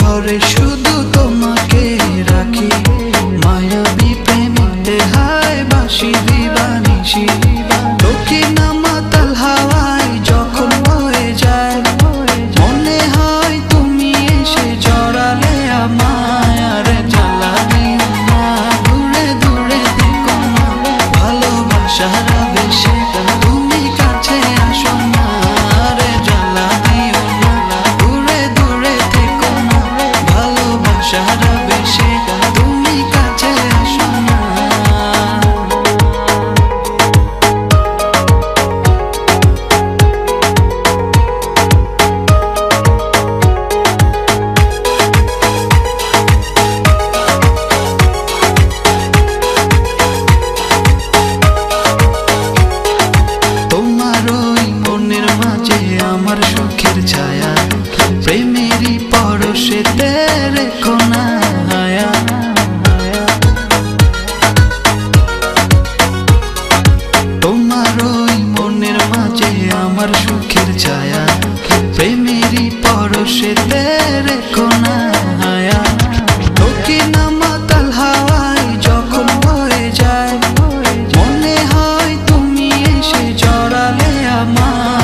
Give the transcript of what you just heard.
ঘরে শুধু তোমাকে রাখি। মায়াবী প্রেমিতে হায় বাসি দিবানি শিবানি হাতে রেখো হায়া। তোমার ওই মনের মাঝে আমার সুখের ছায়া। প্রেমেরই পরশেতে রেখো না হায়া। দক্ষিণা মাতাল হাওয়ায় যখন হয়ে যায়, মনে হয় তুমি এসে জড়ালে আমার